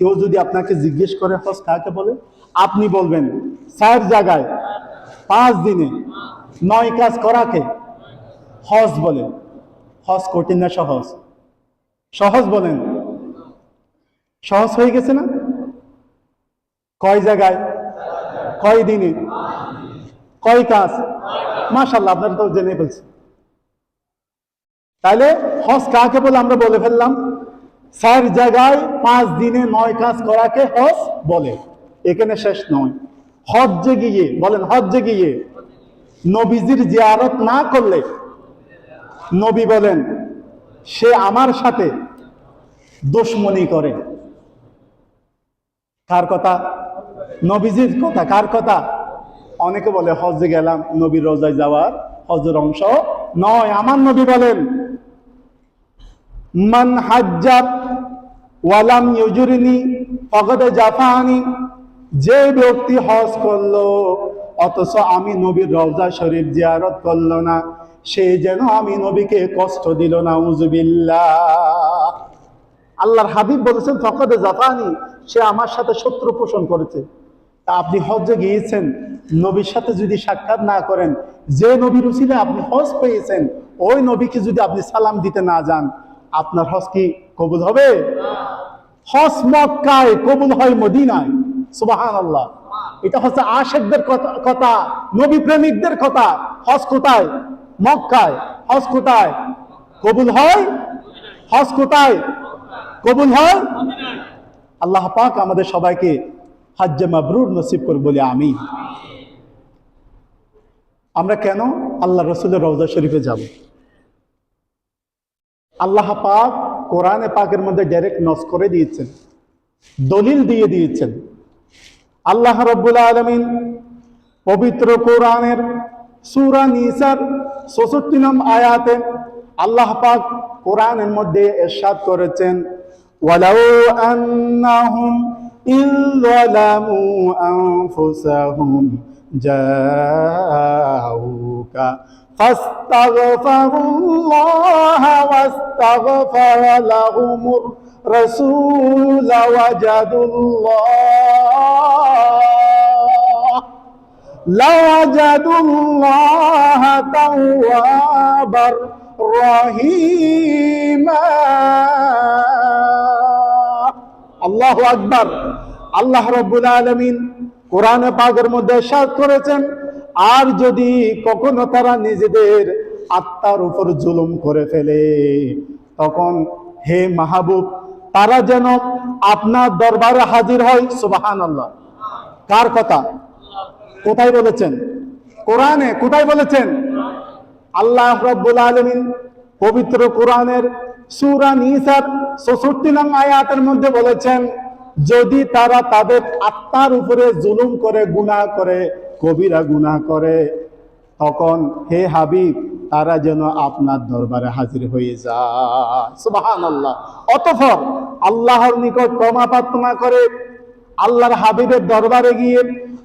কেউ যদি আপনাকে জিজ্ঞেস করে হজ কাকে বলে? আপনি বলবেন চার জায়গায় পাঁচ দিনে নয় কাজ করাকে হজ বলে। হজ কঠিন না, সহজ। সহজ বলেন। সহজ হয়ে গেছে না? কয় জায়গায় কয় দিনে? কয় কাজ মাশাল্লাহ আপনারা তো জেনে ফেলছি তাহলে হজ কাকে বলে আমরা বলে ফেললাম? চার জায়গায় পাঁচ দিনে নয় কাজ করাকে হজ বলে। এখানে শেষ নয়। হজ্জে গিয়ে, বলেন হজ্জে গিয়ে নবীজির জিয়ারত না করলে নবী বলেন, সে আমার সাথে দুশ্মনী করে। কার কথা? নবীজির কথা। কার কথা? অনেকে বলে হজে গেলাম, নবীর রোজায় যাওয়ার হজের অংশ নয়। আমার নবী বলেন, মান হাজ্জাব ওয়ালাম ইউজুরিনি, ফগদে জাফানি। যে ব্যক্তি হজ করল, অথচ আমি নবীর রওজা শরীফ জিয়ারত করল না, সে যেন আমি নবীকে কষ্ট দিল না উজুবিল্লাহ আল্লাহর হাবিব বলেছেন ফকদে জাফানি, সে আমার সাথে শত্রু পোষণ করেছে। তা আপনি হজে গিয়েছেন, নবীর সাথে যদি সাক্ষাৎ না করেন, যে নবীর উচিলে আপনি হজ পেয়েছেন, ওই নবীকে যদি আপনি সালাম দিতে না যান, আপনার হজ কি কবুল হবে? হজ মক্কায় কবুল হয় মদিনায়। সুবাহান আল্লাহ এটা হচ্ছে আশেকদের কথা নবী প্রেমিকদের কথা। হজ কোথায়? মক্কায়। হজ কোথায়? কবুল হয়? হজ কোথায়? কবুল হয়? আল্লাহ পাক আমাদের সবাইকে হাজ্জে মাবরুর নসিব করে বলে আমি আমরা কেন আল্লাহ রসুলের রওজা শরীফে যাব? আল্লাহ পাক কোরআনে পাকের মধ্যে ডাইরেক্ট নস করে দিয়েছেন। দলিল দিয়ে দিয়েছেন। আল্লাহ রব্বুল আলমিন পবিত্র কোরআনের সুরা নিসার চৌষট্টি নম আয়াতে আল্লাহ পাক কোরআনের মধ্যে এরশাদ করেছেন, ওয়ালাউ আন্নাহুম ইল যালামু আনফুসাহুম জাউকা فاستغفروا الله واستغفر لهم الرسول وجدوا الله لوجدوا الله توابا رحيما আল্লাহ আকবার আল্লাহ রব্বুল আলমিন কোরআনে পাকের মধ্যে সাত করেছেন আর যদি কখনো তারা নিজেদের আত্মার উপর জুলুম করে ফেলে, তখন হে মাহবুব, তারা যেন আপনার দরবারে হাজির হয় সুবাহান আল্লাহ কার কথা? কোথায় বলেছেন? কোরআনে কোথায় বলেছেন? আল্লাহ রব্বুল আলমিন পবিত্র কোরআনের সুরা নিসার চৌষট্টি নং আয়াতের মধ্যে বলেছেন যদি তারা তাদের আত্মার উপরে জুলুম করে, গুনাহ করে, কবিরা গুনাহ করে, তখন হে হাবিব, তারা যেন আপনার দরবারে হাজির হয়ে যায়। আল্লাহ অতঃপর আল্লাহর নিকট ক্ষমা প্রার্থনা করে, আল্লাহর হাবিবের দরবারে গিয়ে,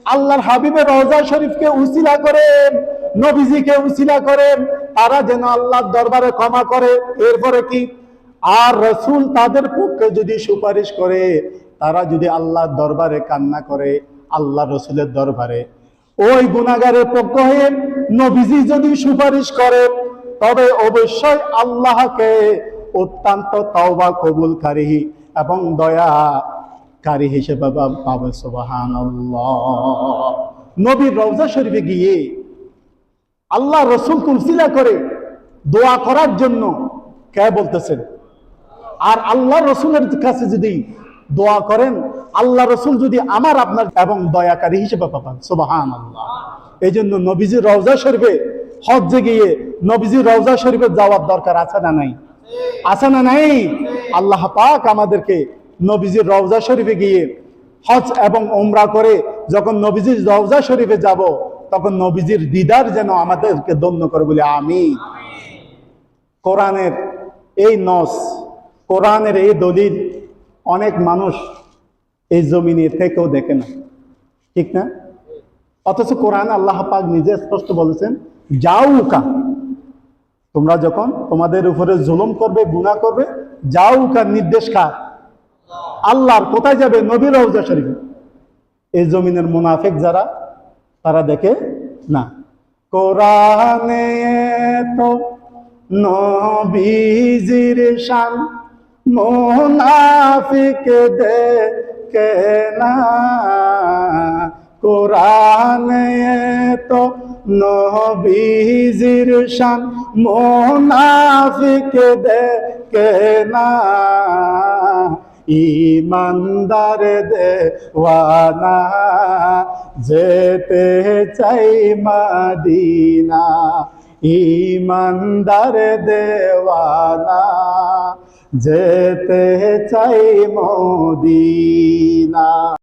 আল্লাহর হাবিবের রওজা শরীফকে উসিলা করেন নবীজিকে উসিলা করেন তারা যেন আল্লাহর দরবারে ক্ষমা করে। এরপরে কি? আর রসুল তাদের পক্ষে যদি সুপারিশ করে তারা যদি আল্লাহর দরবারে কান্না করে আল্লাহ রসুলের দরবারে, ওই গুণাগারের পক্ষ হয়ে নবীজি যদি সুপারিশ করে, তবে অবশ্যই আল্লাহকে অত্যন্ত তওবা কবুলকারী এবং দয়া কারি হিসেবে পাবে সুবাহান নবীর রওজা শরীফে গিয়ে আল্লাহ রসুল কুলসিলা করে দোয়া করার জন্য কে বলতেছেন? আর আল্লাহ রসুলের কাছে যদি দোয়া করেন, আল্লাহ রসুল যদি আমার আপনার এবং দয়াকারী হিসেবে পাবেন সুবাহান আল্লাহ এই জন্য নবীজির রওজা শরীফে হজ্জে গিয়ে নবীজির রওজা শরীফে যাওয়ার দরকার আছে না নাই? আছে না নাই? আল্লাহ পাক আমাদেরকে নবীজির রওজা শরীফে গিয়ে হজ এবং ওমরা করে যখন নবীজির রওজা শরীফে যাব, তখন নবীজির দিদার যেন আমাদেরকে দন্য করে বলে আমি কোরআনের এই নস, কোরআনের এই দলিল অনেক মানুষ এই জমিনে থেকেও দেখে না। ঠিক না? অথচ কোরআন আল্লাহ পাক নিজে স্পষ্ট বলেছেন যাও কা তোমরা যখন তোমাদের উপরে জুলুম করবে, গুনাহ করবে যাও কার নির্দেশ কার? আল্লাহর। কোথায় যাবে? নবীর রওজা শরীফ। এই জমিনের মুনাফেক যারা, তারা দেখে না। কোরআনে তো নবীজির শান মুনাফিক দেখে না। কোরআনে তো নবীজির শান মুনাফিক দেখে না। ইমানদার দেওয়ানা যেতে চাই মাদিনা। ইমানদার দেওয়ানা যেতে চাই মদিনা।